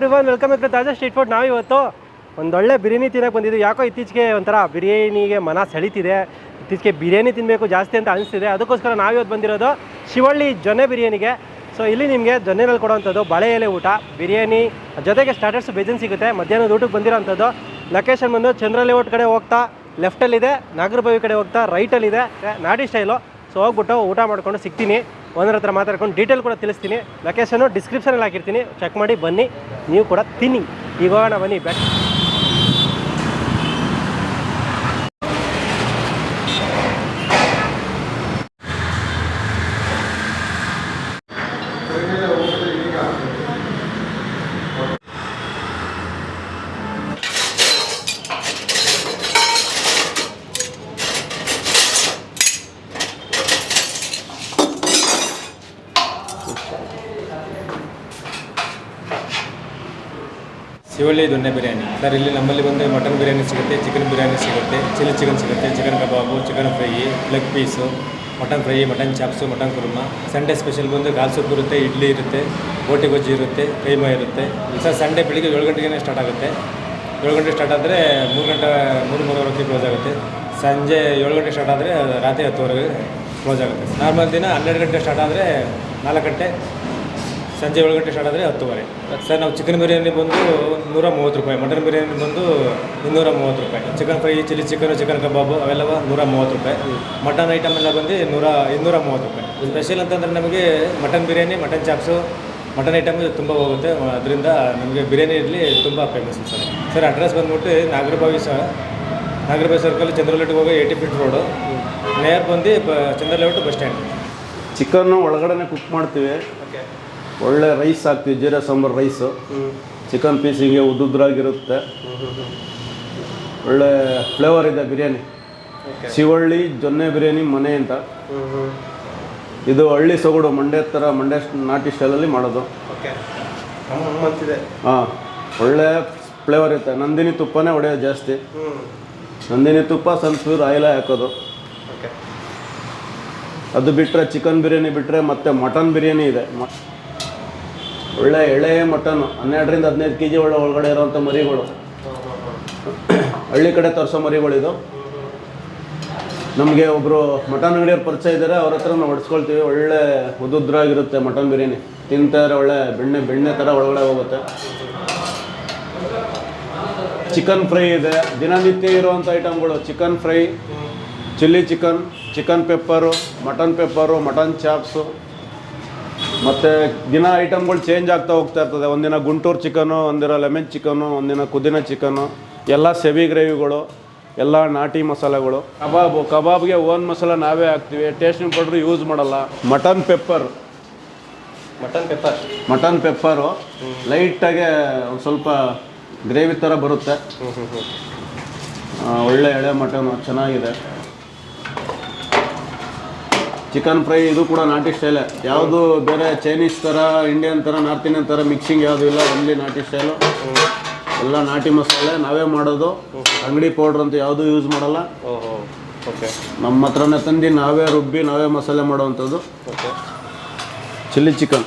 Everyone welcome to Taaza street food ನಾವು ಇವತ್ತು ಒಂದೊಳ್ಳೆ ಬಿರಿಯಾನಿ ತಿನ್ನಕ್ಕೆ ಬಂದಿದ್ದು ಯಾಕೋ ಇತ್ತೀಚೆಗೆ ಒಂಥರ ಬಿರಿಯಾನಿಗೆ ಮನ ಸೆಳಿತಿದೆ. ಇತ್ತೀಚೆಗೆ ಬಿರಿಯಾನಿ ತಿನ್ನಬೇಕು ಜಾಸ್ತಿ ಅಂತ ಅನಿಸ್ತಿದೆ. ಅದಕ್ಕೋಸ್ಕರ ನಾವಿವತ್ತು ಬಂದಿರೋದು ಶಿವಳ್ಳಿ ಜೊನ್ನೆ ಬಿರಿಯಾನಿಗೆ. ಸೊ ಇಲ್ಲಿ ನಿಮಗೆ ಜೊನ್ನೆನಲ್ಲಿ ಕೊಡೋವಂಥದ್ದು ಬಳೆ ಎಲೆ ಊಟ, ಬಿರಿಯಾನಿ, ಜೊತೆಗೆ ಸ್ಟಾರ್ಟರ್ಸ್ ಬೇಜನ್ ಸಿಗುತ್ತೆ. ಮಧ್ಯಾಹ್ನದ ಊಟಕ್ಕೆ ಬಂದಿರೋವಂಥದ್ದು ಲೊಕೇಶನ್ ಬಂದು ಚಂದ್ರ ಲೇಔಟ್ ಕಡೆ ಹೋಗ್ತಾ ಲೆಫ್ಟಲ್ಲಿದೆ ನಾಗರಬಾವಿ ಕಡೆ ಹೋಗ್ತಾ ರೈಟಲ್ಲಿದೆ ನಾಡಿ ಸ್ಟೈಲು ಸೊ ಹೋಗ್ಬಿಟ್ಟು ಊಟ ಮಾಡ್ಕೊಂಡು ಸಿಗ್ತೀನಿ. ಒಂದರ ಹತ್ರ ಮಾತಾಡ್ಕೊಂಡು ಡೀಟೇಲ್ ಕೂಡ ತಿಳಿಸ್ತೀನಿ. ಲೊಕೇಶನು ಡಿಸ್ಕ್ರಿಪ್ಷನಲ್ಲಿ ಹಾಕಿರ್ತೀನಿ. ಚೆಕ್ ಮಾಡಿ, ಬನ್ನಿ. ನೀವು ಕೂಡ ತಿನ್ನಿ. ಈಗ ಹೋಗೋಣ, ಬನ್ನಿ. ಬ್ಯಾಕ್ ಶಿವಳ್ಳಿ ದೊಣ್ಣೆ ಬಿರಿಯಾನಿ. ಸರ್, ಇಲ್ಲಿ ನಮ್ಮಲ್ಲಿ ಬಂದು ಮಟನ್ ಬಿರಿಯಾನಿ ಸಿಗುತ್ತೆ, ಚಿಕನ್ ಬಿರಿಯಾನಿ ಸಿಗುತ್ತೆ, ಚಿಲ್ಲಿ ಚಿಕನ್ ಸಿಗುತ್ತೆ, chicken kebab, chicken fry leg piece mutton fry, mutton chops, mutton kurma. Sunday special ಬಂದು ಗಾಲ್ ಸೂಪ್ ಇರುತ್ತೆ, ಇಡ್ಲಿ ಇರುತ್ತೆ, ಬೋಟಿ ಗೊಜ್ಜಿ ಇರುತ್ತೆ, ಕೈಮಾ ಇರುತ್ತೆ. ಸರ್ ಸಂಡೇ ಬೆಳಿಗ್ಗೆ ಏಳು ಗಂಟೆಗೇ ಸ್ಟಾರ್ಟ್ ಆಗುತ್ತೆ. ಏಳು ಗಂಟೆ ಸ್ಟಾರ್ಟ್ ಆದರೆ ಮೂರು ಗಂಟೆ, ಮೂರು, ಮೂರುವರೆಗೆ ಕ್ಲೋಸ್ ಆಗುತ್ತೆ. ಸಂಜೆ ಏಳು ಗಂಟೆ ಸ್ಟಾರ್ಟ್ ಆದರೆ ರಾತ್ರಿ ಹತ್ತುವರೆಗೆ ಕ್ಲೋಸ್ ಆಗುತ್ತೆ. ನಾರ್ಮಲ್ ದಿನ ಹನ್ನೆರಡು ಗಂಟೆ ಸ್ಟಾರ್ಟ್ ಆದರೆ ನಾಲ್ಕು ಗಂಟೆ ಸಂಜೆ ಏಳು ಗಂಟೆ ಸ್ಟಾರ್ಟ್ ಆದರೆ ಹತ್ತುವರೆ. ಸರ್ ನಾವು ಚಿಕನ್ ಬಿರಿಯಾನಿ ಬಂದು ನೂರ ಮೂವತ್ತು ರೂಪಾಯಿ ಮಟನ್ ಬಿರಿಯಾನಿ ಬಂದು ಇನ್ನೂರ ಮೂವತ್ತು ರೂಪಾಯಿ. Chicken fry chilli chicken chicken kebab ಅವೆಲ್ಲ ನೂರ ಮೂವತ್ತು ರೂಪಾಯಿ. ಮಟನ್ ಐಟಮ್ ಎಲ್ಲ ಬಂದು ನೂರ ಇನ್ನೂರ ಮೂವತ್ತು ರೂಪಾಯಿ. ಸ್ಪೆಷಲ್ ಅಂತಂದರೆ ನಮಗೆ mutton biryani mutton chops mutton item ತುಂಬ ಹೋಗುತ್ತೆ. ಅದರಿಂದ ನಮಗೆ ಬಿರಿಯಾನಿ ಇರಲಿ ತುಂಬ ಫೇಮಸ್ ಸರ್ ಸರ್ ಅಡ್ರೆಸ್ ಬಂದ್ಬಿಟ್ಟು ನಾಗರಬಾವಿ ಸರ್ ನಾಗರಬಾವಿ ಸರ್ಕಲ್ ಚಂದ್ರಲೇಟಿಗೆ ಹೋಗೋ ಏಯ್ಟಿ ಫೀಟ್ ರೋಡು ನೇರ್ ಬಂದು ಬ ಚಂದ್ರಲೇಔಟ್ ಬಸ್ ಸ್ಟ್ಯಾಂಡ್ ಚಿಕನ್ನು ಒಳಗಡೆನೆ ಕುಕ್ ಮಾಡ್ತೀವಿ. ಓಕೆ ಒಳ್ಳೆ ರೈಸ್ ಹಾಕ್ತೀವಿ jeera sambar rice chicken piece ಹಿಂಗೆ ಉದ್ದುದ್ರಾಗಿರುತ್ತೆ. ಒಳ್ಳೆ ಫ್ಲೇವರ್ ಇದೆ ಬಿರಿಯಾನಿ. ಶಿವಳ್ಳಿ ಜೊನ್ನೆ ಬಿರಿಯಾನಿ ಮನೆ ಅಂತ. ಇದು ಹಳ್ಳಿ ಸೊಗಡು ಮಂಡ್ಯ ಥರ ಮಂಡ್ಯ ನಾಟಿ ಸ್ಟೈಲಲ್ಲಿ ಮಾಡೋದು. ಹಾಂ ಒಳ್ಳೆ ಫ್ಲೇವರ್ ಇರುತ್ತೆ. ನಂದಿನಿ ತುಪ್ಪನೇ ಹೊಡೆಯೋದು ಜಾಸ್ತಿ. ನಂದಿನಿ ತುಪ್ಪ ಸನ್ಫ್ಯೂರ್ ಆಯಿಲ ಹಾಕೋದು. ಓಕೆ ಅದು ಬಿಟ್ಟರೆ ಚಿಕನ್ ಬಿರಿಯಾನಿ ಬಿಟ್ಟರೆ ಮತ್ತು ಮಟನ್ ಬಿರಿಯಾನಿ ಇದೆ. ಮ- ಒಳ್ಳೆ ಎಳೆ ಮಟನ್ ಹನ್ನೆರಡರಿಂದ ಹದಿನೈದು ಕೆ ಜಿ ಒಳ್ಳೆ ಒಳಗಡೆ ಇರೋವಂಥ ಮರಿಗಳು. ಹಳ್ಳಿ ಕಡೆ ತರಿಸೋ ಮರಿಗಳಿದು ನಮಗೆ ಒಬ್ಬರು ಮಟನ್ ಅಂಗಡಿಯವ್ರು ಪರಿಚಯ ಇದ್ದಾರೆ ಅವ್ರ ಹತ್ರ ನಾವು ಹೊಡ್ಸ್ಕೊಳ್ತೀವಿ. ಒಳ್ಳೆ ಉದುದ್ರಾಗಿರುತ್ತೆ ಮಟನ್ ಬಿರಿಯಾನಿ. ತಿಂತಾರೆ ಒಳ್ಳೆ ಬೆಣ್ಣೆ ಬೆಣ್ಣೆ ಥರ ಒಳಗಡೆ ಹೋಗುತ್ತೆ. ಚಿಕನ್ ಫ್ರೈ ಇದೆ. ದಿನನಿತ್ಯ ಇರುವಂಥ ಐಟಮ್ಗಳು chicken fry, chilli chicken chicken pepper, mutton pepper, mutton chops. ಮತ್ತು ದಿನ ಐಟಮ್ಗಳು ಚೇಂಜ್ ಆಗ್ತಾ ಹೋಗ್ತಾ ಇರ್ತದೆ. ಒಂದಿನ ಗುಂಟೂರು ಚಿಕನು ಒಂದಿನ ಲೆಮನ್ ಚಿಕನು ಒಂದಿನ ಕುದಿನ ಚಿಕನು ಎಲ್ಲ ಸೆವಿ ಗ್ರೇವಿಗಳು ಎಲ್ಲ ನಾಟಿ ಮಸಾಲೆಗಳು. ಕಬಾಬು ಕಬಾಬ್ಗೆ ಓನ್ ಮಸಾಲೆ ನಾವೇ ಹಾಕ್ತೀವಿ. ಟೇಸ್ಟಿಂಗ್ ಪೌಡ್ರ್ ಯೂಸ್ ಮಾಡಲ್ಲ. Mutton pepper mutton pepper mutton pepper ಲೈಟಾಗೆ ಒಂದು ಸ್ವಲ್ಪ ಗ್ರೇವಿ ಥರ ಬರುತ್ತೆ. ಒಳ್ಳೆ ಎಳೆ ಮಟನು ಚೆನ್ನಾಗಿದೆ. ಚಿಕನ್ ಫ್ರೈ ಇದು ಕೂಡ ನಾಟಿ ಸ್ಟೈಲೇ ಯಾವುದು ಬೇರೆ ಚೈನೀಸ್ ಥರ ಇಂಡಿಯನ್ ಥರ ನಾರ್ತ್ ಇಂಡಿಯನ್ ಥರ ಮಿಕ್ಸಿಂಗ್ ಯಾವುದು ಇಲ್ಲ ಒನ್ಲಿ ನಾಟಿ ಸ್ಟೈಲು ಎಲ್ಲ ನಾಟಿ ಮಸಾಲೆ ನಾವೇ ಮಾಡೋದು. ಅಂಗಡಿ ಪೌಡ್ರ್ ಅಂತ ಯಾವುದೂ ಯೂಸ್ ಮಾಡಲ್ಲ. ಓಹೋ ಓಕೆ. ನಮ್ಮ ಹತ್ರನೇ ತಂದು ನಾವೇ ರುಬ್ಬಿ ನಾವೇ ಮಸಾಲೆ ಮಾಡುವಂಥದ್ದು. ಓಕೆ. ಚಿಲ್ಲಿ ಚಿಕನ್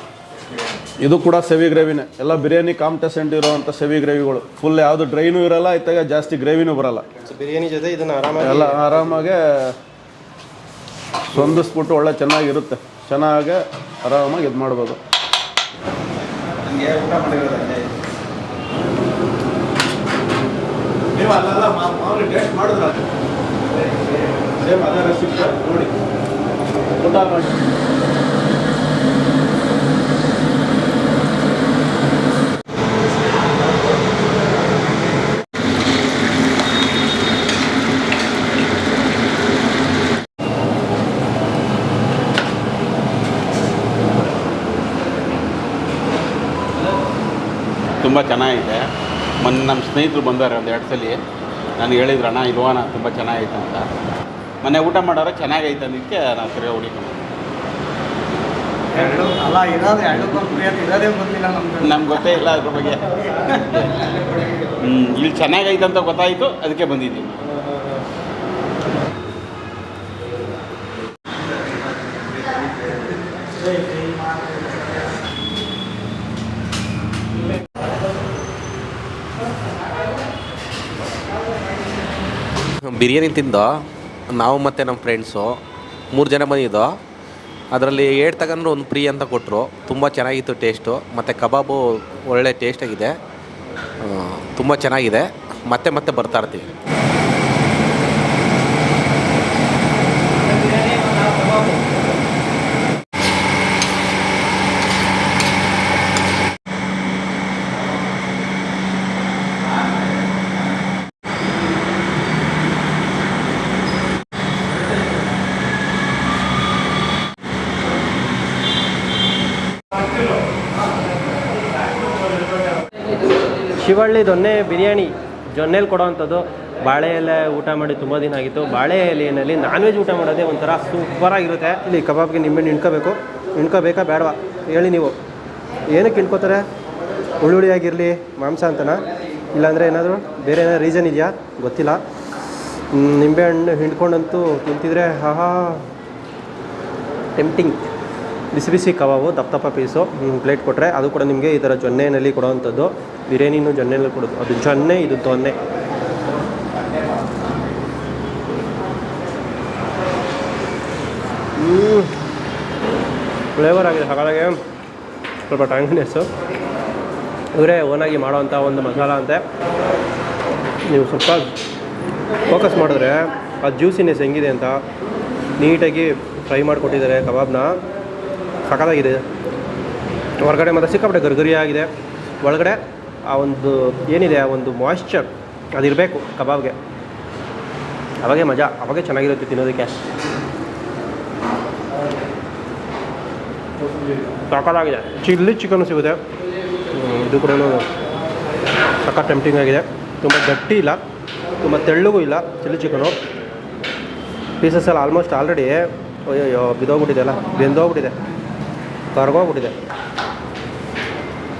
ಇದು ಕೂಡ ಸೆವಿ ಗ್ರೇವಿನೇ ಎಲ್ಲ ಬಿರಿಯಾನಿ ಕಾಂಪಿಟೆಸೆಂಟ್ ಇರೋವಂಥ ಸೆವಿ ಗ್ರೇವಿಗಳು ಫುಲ್ ಯಾವುದು ಡ್ರೈನೂ ಇರಲ್ಲ ಇತ್ತಾಗ ಜಾಸ್ತಿ ಗ್ರೇವಿನೂ ಬರಲ್ಲ. ಬಿರಿಯಾನಿ ಜೊತೆ ಇದನ್ನು ಆರಾಮಾಗಿ ಎಲ್ಲ ಆರಾಮಾಗೆ ಹೊಂದಿಸ್ಬಿಟ್ಟು ಒಳ್ಳೆ ಚೆನ್ನಾಗಿರುತ್ತೆ. ಚೆನ್ನಾಗೆ ಆರಾಮಾಗಿ ಇದು ಮಾಡ್ಬೋದು. ನೋಡಿ. ಊಟ ಮಾಡಿ. ತುಂಬ ಚೆನ್ನಾಗಿದೆ. ಮೊನ್ನೆ ನಮ್ಮ ಸ್ನೇಹಿತರು ಬಂದಾರೆ ಒಂದು ಎರಡು ಸಲ. ನಾನು ಹೇಳಿದ್ರು ಅಣ್ಣ ಇಲ್ವಾನ ತುಂಬ ಚೆನ್ನಾಗೈತೆ ಅಂತ. ಮೊನ್ನೆ ಊಟ ಮಾಡೋರು ಚೆನ್ನಾಗೈತೆ ಅದಕ್ಕೆ ನಾನು ಸರಿ ಹುಡುಕೊಂಡು ಎರಡು? ಅಲ್ಲ ಇರೋದು ಎರಡು ಕಂಪ್ನಿ ಇರೋದೇ ಗೊತ್ತಿಲ್ಲ ನಮ್ಗೆ. ನಮ್ಗೆ ಗೊತ್ತೇ ಇಲ್ಲ ಅದ್ರ ಬಗ್ಗೆ. ಹ್ಞೂ ಇಲ್ಲಿ ಚೆನ್ನಾಗೈತೆ ಅಂತ ಗೊತ್ತಾಯಿತು ಅದಕ್ಕೆ ಬಂದಿದ್ದೀವಿ. ಬಿರಿಯಾನಿ ತಿಂದು, ನಾವು ಮತ್ತು ನಮ್ಮ ಫ್ರೆಂಡ್ಸು ಮೂರು ಜನ ಬಂದಿದ್ದು. ಅದರಲ್ಲಿ ಏಟ್ ತಗೊಂಡ್ರು ಒಂದು ಫ್ರೀ ಅಂತ ಕೊಟ್ಟರು ತುಂಬ ಚೆನ್ನಾಗಿತ್ತು ಟೇಸ್ಟು ಮತ್ತು ಕಬಾಬು ಒಳ್ಳೆ ಟೇಸ್ಟಾಗಿದೆ ತುಂಬ ಚೆನ್ನಾಗಿದೆ. ಮತ್ತೆ ಮತ್ತೆ ಬರ್ತಾ ಶಿವಳ್ಳಿ ದೊನ್ನೆ ಬಿರಿಯಾನಿ ಜೊನ್ನೆಲಿ ಕೊಡೋವಂಥದ್ದು. ಬಾಳೆ ಎಲೆ ಊಟ ಮಾಡಿ ತುಂಬ ದಿನ ಆಗಿತ್ತು. ಬಾಳೆ ಎಲೆಯಲ್ಲಿ ನಾನ್ ವೆಜ್ ಊಟ ಮಾಡೋದೇ ಒಂಥರ ಸೂಪರಾಗಿರುತ್ತೆ ಇಲ್ಲಿ ಕಬಾಬ್ಗೆ ನಿಂಬೆಹಣ್ಣು ಇಣ್ಕೋಬೇಕು ಇಣ್ಕೋಬೇಕಾ ಬೇಡವಾ? ಹೇಳಿ ನೀವು. ಏನಕ್ಕೆ ಹಿಂಡ್ಕೋತಾರೆ? ಹುಳುಳಿಯಾಗಿರಲಿ ಮಾಂಸ ಅಂತನಾ? ಇಲ್ಲಾಂದರೆ ಏನಾದರೂ ಬೇರೆ ಏನಾದ್ರು ರೀಸನ್ ಇದೆಯಾ? ಗೊತ್ತಿಲ್ಲ. ನಿಂಬೆ ನಿಂಬೆಹಣ್ಣು ಹಿಂಡ್ಕೊಂಡಂತೂ ತಿಂತಿದ್ರೆ ಹಾಹಾ ಟೆಂಪ್ಟಿಂಗ್ ಬಿಸಿ ಬಿಸಿ ಕಬಾಬು ದಪ್ಪ ದಪ್ಪ ಪೀಸು ಪ್ಲೇಟ್ ಕೊಟ್ಟರೆ ಅದು ಕೂಡ ನಿಮಗೆ ಈ ಥರ ಜೊನ್ನೆಯಲ್ಲಿ ಕೊಡೋವಂಥದ್ದು. ಬಿರಿಯಾನಿನೂ ಜೊನ್ನೆಯಲ್ಲಿ ಕೊಡೋದು ಅದು ಜೊನ್ನೆ, ಇದು ದೊನ್ನೆ. ಫ್ಲೇವರ್ ಆಗಿದೆ. ಹಾಗಾಗಿ ಸ್ವಲ್ಪ ಟ್ಯಾಂಗಿನೆಸ್ಸು ಇವರೇ ಓನಾಗಿ ಮಾಡೋವಂಥ ಒಂದು ಮಸಾಲ ಅಂತೆ. ನೀವು ಸ್ವಲ್ಪ ಫೋಕಸ್ ಮಾಡಿದ್ರೆ ಆ ಜ್ಯೂಸಿನೆಸ್ ಹೆಂಗಿದೆ ಅಂತ ನೀಟಾಗಿ ಫ್ರೈ ಮಾಡಿಕೊಟ್ಟಿದ್ದಾರೆ ಕಬಾಬ್ನ. ಸಖತ್ತಾಗಿದೆ ಹೊರಗಡೆ ಮತ್ತು ಸಿಕ್ಕಾಪಟ್ಟೆ ಗರ್ಗರಿಯಾಗಿದೆ. ಒಳಗಡೆ ಆ ಒಂದು ಏನಿದೆ, ಆ ಒಂದು ಮಾಯ್ಶ್ಚರ್ ಅದಿರಬೇಕು ಕಬಾಬ್ಗೆ. ಅವಾಗೆ ಮಜಾ, ಅವಾಗೆ ಚೆನ್ನಾಗಿರುತ್ತೆ ತಿನ್ನೋದಕ್ಕೆ. ಸಖತ್ತಾಗಿದೆ ಚಿಲ್ಲಿ ಚಿಕನ್ ಸಿಗುತ್ತೆ. ಇದು ಕೂಡ ಸಖತ್ ಟೆಂಪ್ಟಿಂಗ್ ಆಗಿದೆ. ತುಂಬ ಗಟ್ಟಿ ಇಲ್ಲ, ತುಂಬ ತೆಳ್ಳಗೂ ಇಲ್ಲ ಚಿಲ್ಲಿ ಚಿಕನು. ಪೀಸಸ್ ಎಲ್ಲ ಆಲ್ಮೋಸ್ಟ್ ಆಲ್ರೆಡಿ ಅಯ್ಯೋ ಬಿದೋಗ್ಬಿಟ್ಟಿದೆ ಅಲ್ಲ, ಬೆಂದೋಗ್ಬಿಟ್ಟಿದೆ. ಕರ್ಗೋಗ್ಬಿಟ್ಟಿದೆ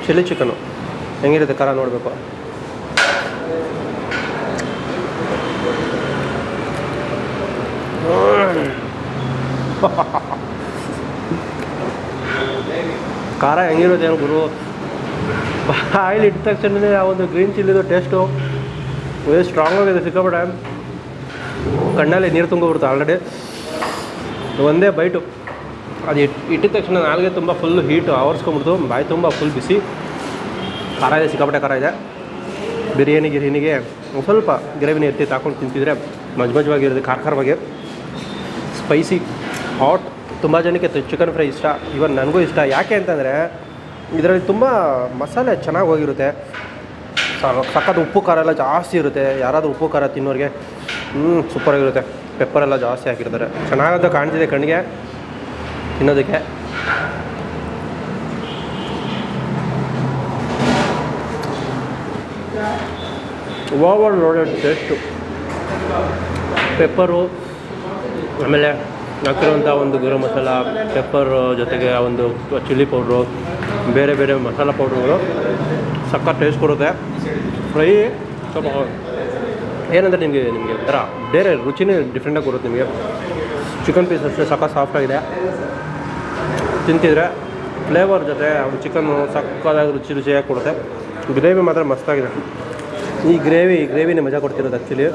ಚಿಲ್ಲಿ ಚಿಕನು. ಹೆಂಗಿರುತ್ತೆ ಖಾರ ನೋಡಬೇಕು. ಖಾರ ಹೆಂಗಿರುತ್ತೆ ಗುರು? ಆಯಿಲ್ ಇಟ್ಟ ತಕ್ಷಣ ಆ ಒಂದು ಗ್ರೀನ್ ಚಿಲ್ಲಿದು ಟೇಸ್ಟು. ವೆರಿ ಸ್ಟ್ರಾಂಗ್ ಆಗಿದೆ, ಸಿಕ್ಕಾಪಟ್ಟೆ. ಕಣ್ಣಲ್ಲಿ ನೀರು ತುಂಬಿಬಿಡ್ತು ಆಲ್ರೆಡಿ ಒಂದೇ ಬೈಟು ಅದು ಇಟ್ಟು ಇಟ್ಟಿದ ತಕ್ಷಣ ನಾಲ್ಗೆ ತುಂಬ ಫುಲ್ ಹೀಟು ಆವರ್ಸ್ಕೊಂಬಿಡ್ತು ಬಾಯಿ ತುಂಬ ಫುಲ್ ಬಿಸಿ. ಖಾರ ಇದೆ, ಸಿಕ್ಕಾಪಟ್ಟೆ ಖಾರ ಇದೆ. ಬಿರಿಯಾನಿ, ಗಿರಿಯಾನಿಗೆ ಸ್ವಲ್ಪ ಗ್ರೇವಿನ ಎತ್ತಿ ತಾಕೊಂಡು ತಿಂತಿದ್ರೆ ಮಜ್ ಮಜವಾಗಿರೋದು ಖಾರ ಖಾರವಾಗಿ. ಸ್ಪೈಸಿ ಹಾಟ್ ತುಂಬ ಜನಕ್ಕೆ ಚಿಕನ್ ಫ್ರೈ ಇಷ್ಟ. ಇವನ್ ನನಗೂ ಇಷ್ಟ. ಯಾಕೆ ಅಂತಂದರೆ ಇದರಲ್ಲಿ ತುಂಬ ಮಸಾಲೆ ಚೆನ್ನಾಗಿ ಹೋಗಿರುತ್ತೆ. ಸ- ಸಖತ್ ಉಪ್ಪು, ಖಾರ ಎಲ್ಲ ಜಾಸ್ತಿ ಇರುತ್ತೆ. ಯಾರಾದರೂ ಉಪ್ಪು, ಖಾರ ತಿನ್ನೋರಿಗೆ ಹ್ಞೂ ಸೂಪರಾಗಿರುತ್ತೆ ಪೆಪ್ಪರ್ ಎಲ್ಲ ಜಾಸ್ತಿ ಹಾಕಿರ್ತಾರೆ. ಚೆನ್ನಾಗಂತ ಕಾಣ್ತಿದೆ ಕಣ್ಣಿಗೆ ತಿನ್ನೋದಕ್ಕೆ. Over loaded taste. ಪೆಪ್ಪರು ಆಮೇಲೆ ಹಾಕಿರುವಂಥ ಒಂದು ಗರಂ ಮಸಾಲ ಪೆಪ್ಪರ್ ಜೊತೆಗೆ ಆ ಒಂದು ಚಿಲ್ಲಿ ಪೌಡ್ರು ಬೇರೆ ಬೇರೆ ಮಸಾಲ ಪೌಡ್ರುಗಳು. ಸಖತ್ ಟೇಸ್ಟ್ ಕೊಡುತ್ತೆ. ಫ್ರೈ ಸ್ವಲ್ಪ ಏನಂದರೆ ನಿಮಗೆ ನಿಮಗೆ ಒಂಥರ ಬೇರೆ ರುಚಿನೇ ಡಿಫ್ರೆಂಟಾಗಿ ಕೊಡುತ್ತೆ ನಿಮಗೆ. ಚಿಕನ್ ಪೀಸ್ ಅಷ್ಟೇ ಸಖತ್ ಸಾಫ್ಟಾಗಿದೆ ತಿಂತಿದ್ರೆ ಫ್ಲೇವರ್ ಜೊತೆ ಅವ್ರು ಚಿಕನ್ನು ಸಕ್ಕದಾಗಿ ರುಚಿ ರುಚಿಯಾಗಿ ಕೊಡುತ್ತೆ. ಗ್ರೇವಿ ಮಾತ್ರ ಮಸ್ತಾಗಿದೆ ಈ ಗ್ರೇವಿ ಗ್ರೇವಿನೇ ಮಜಾ ಕೊಡ್ತಿರೋದು ಆ್ಯಕ್ಚುಲಿ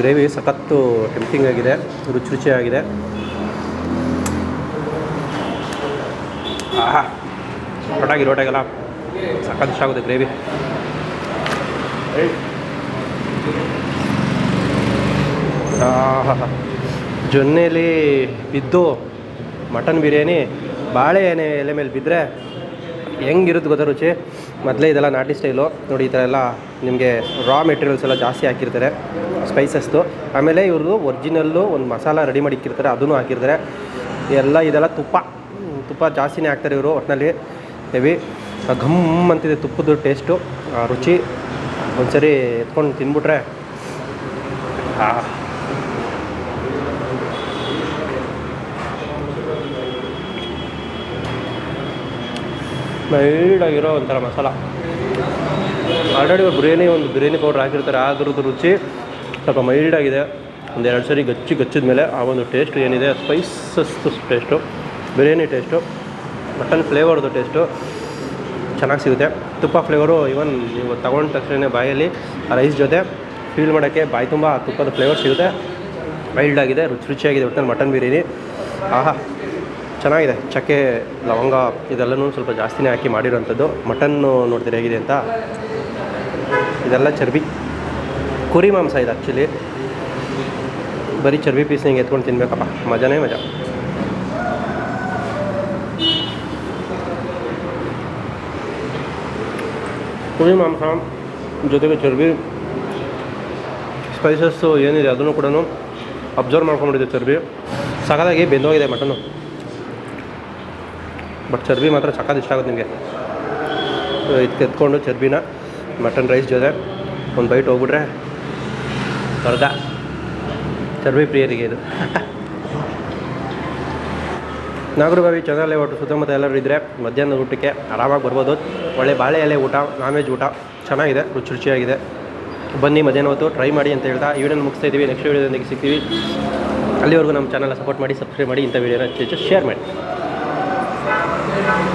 ಗ್ರೇವಿ ಸಖತ್ತು ಟೆಂಪ್ಟಿಂಗ್ ಆಗಿದೆ, ರುಚಿ ರುಚಿಯಾಗಿದೆ. ಆಹಾ ರೊಟಾಗಿ ರೊಟಾಗೆಲ್ಲ ಸಖತ್ ಇಷ್ಟ ಆಗುತ್ತೆ ಗ್ರೇವಿ ಜೊನ್ನೆಯಲ್ಲಿ ಬಿದ್ದು ಮಟನ್ ಬಿರಿಯಾನಿ, ಬಾಳೆ ಎಲೆ ಎಲೆ ಮೇಲೆ ಬಿದ್ದರೆ ಹೆಂಗಿರುತ್ತೆ ಗೊತ್ತಾ ರುಚಿ? ಮೊದಲೇ ಇದೆಲ್ಲ ನಾಟಿ ಸ್ಟೈಲು ನೋಡಿ ಈ ಥರ ಎಲ್ಲ ನಿಮಗೆ ರಾ ಮೆಟೀರಿಯಲ್ಸ್ ಎಲ್ಲ ಜಾಸ್ತಿ ಹಾಕಿರ್ತಾರೆ ಸ್ಪೈಸಸ್ದು ಆಮೇಲೆ ಇವ್ರದ್ದು ಒರಿಜಿನಲ್ಲು ಒಂದು ಮಸಾಲ ರೆಡಿ ಮಾಡಿ ಇಕ್ಕಿರ್ತಾರೆ ಅದನ್ನು ಹಾಕಿರ್ತಾರೆ. ಎಲ್ಲ ಇದೆಲ್ಲ ತುಪ್ಪ. ತುಪ್ಪ ಜಾಸ್ತಿನೇ ಹಾಕ್ತಾರೆ ಇವರು ಒಟ್ಟಿನಲ್ಲಿ ಹೆವಿ, ಘಮ್ ಅಂತಿದೆ ತುಪ್ಪದ ಟೇಸ್ಟು ರುಚಿ ಒಂದ್ಸರಿ ಎತ್ಕೊಂಡು ತಿಂದ್ಬಿಟ್ರೆ ಮೈಲ್ಡಾಗಿರೋ ಒಂಥರ ಮಸಾಲ. ಆಲ್ರೆಡಿ ಇವ್ರು ಬಿರಿಯಾನಿ, ಒಂದು ಬಿರಿಯಾನಿ ಪೌಡ್ರ್ ಹಾಕಿರ್ತಾರೆ. ಅದ್ರದ್ದು ರುಚಿ ಸ್ವಲ್ಪ ಮೈಲ್ಡಾಗಿದೆ. ಒಂದು ಎರಡು ಸರಿ ಗಚ್ಚಿ ಗಚ್ಚಿದ ಮೇಲೆ ಆ ಒಂದು ಟೇಸ್ಟ್ ಏನಿದೆ? Spices taste. Biryani taste. Mutton ಫ್ಲೇವರ್ದು taste. ಚೆನ್ನಾಗಿ ಸಿಗುತ್ತೆ. ತುಪ್ಪ ಫ್ಲೇವರು ಇವನ್ ನೀವು ತಗೊಂಡ ತಕ್ಷಣ ಬಾಯಲ್ಲಿ ರೈಸ್ ಜೊತೆ ಫೀಲ್ ಮಾಡೋಕ್ಕೆ ಬಾಯಿ ತುಂಬ ತುಪ್ಪದ ಫ್ಲೇವರ್ ಸಿಗುತ್ತೆ. ಮೈಲ್ಡ್ ಆಗಿದೆ ರುಚಿ ರುಚಿಯಾಗಿದೆ. ಮಟನ್ ಬಿರಿಯಾನಿ. ಆಹಾ. ಚೆನ್ನಾಗಿದೆ. ಚಕ್ಕೆ, ಲವಂಗ ಇದೆಲ್ಲನೂ ಸ್ವಲ್ಪ ಜಾಸ್ತಿನೇ ಹಾಕಿ ಮಾಡಿರೋಂಥದ್ದು. ಮಟನ್ನು ನೋಡಿದ್ರೆ ಹೇಗಿದೆ ಅಂತ? ಇದೆಲ್ಲ ಚರ್ಬಿ. ಕುರಿ ಮಾಂಸ ಇದೆ ಆ್ಯಕ್ಚುಲಿ ಬರೀ ಚರ್ಬಿ ಪೀಸ್ ಹಿಂಗೆ ಎತ್ಕೊಂಡು ತಿನ್ಬೇಕಪ್ಪ. ಮಜಾನೇ ಮಜಾ. ಕುರಿ ಮಾಂಸ ಜೊತೆಗೆ ಚರ್ಬಿ ಸ್ಪೈಸಸ್ಸು ಏನಿದೆ ಅದನ್ನು ಕೂಡ ಅಬ್ಸರ್ವ್ ಮಾಡ್ಕೊಂಡ್ಬಿಟ್ಟಿದೆ ಚರ್ಬಿ. ಸಗದಾಗಿ ಬೆಂದೋಗಿದೆ ಮಟನು. ಬಟ್ ಚರ್ಬಿ ಮಾತ್ರ ಸಖತ್ ಇಷ್ಟ ಆಗುತ್ತೆ ನಿಮಗೆ. ಇದು ಎತ್ಕೊಂಡು ಚರ್ಬಿನ ಮಟನ್ ರೈಸ್ ಜೊತೆ ಒಂದು ಬೈಟ್ ಹೋಗ್ಬಿಟ್ರೆ ಸ್ವರ್ಗ ಚರ್ಬಿ ಪ್ರಿಯರಿಗೆ ಇದು. ನಾಗರಬಾವಿ ಚಂದ್ರಾಲಯ ಒಟ್ಟು ಸುತ್ತಮುತ್ತ ಎಲ್ಲರೂ ಇದ್ದರೆ ಮಧ್ಯಾಹ್ನದ ಊಟಕ್ಕೆ ಆರಾಮಾಗಿ ಬರ್ಬೋದು. ಒಳ್ಳೆ ಬಾಳೆ ಎಲೆ ಊಟ ನಾನ್ ವೆಜ್ ಊಟ ಚೆನ್ನಾಗಿದೆ, ರುಚಿ ರುಚಿಯಾಗಿದೆ. ಬನ್ನಿ ಮಧ್ಯಾಹ್ನ ಹೊತ್ತು ಟ್ರೈ ಮಾಡಿ ಅಂತ ಹೇಳ್ತಾ ವಿಡಿಯೋನ ಮುಗಿಸ್ತಾ ಇದ್ದೀವಿ. ನೆಕ್ಸ್ಟ್ ವೀಡಿಯೋದೊಂದಿಗೆ ಸಿಗ್ತೀವಿ. ಅಲ್ಲಿವರೆಗೂ ನಮ್ಮ ಚಾನಲ್ ಸಪೋರ್ಟ್ ಮಾಡಿ ಸಬ್ಸ್ಕ್ರೈಬ್ ಮಾಡಿ, ಇಂಥ ವೀಡಿಯೋನ ಹೆಚ್ಚು ಶೇರ್ ಮಾಡಿ. Grazie.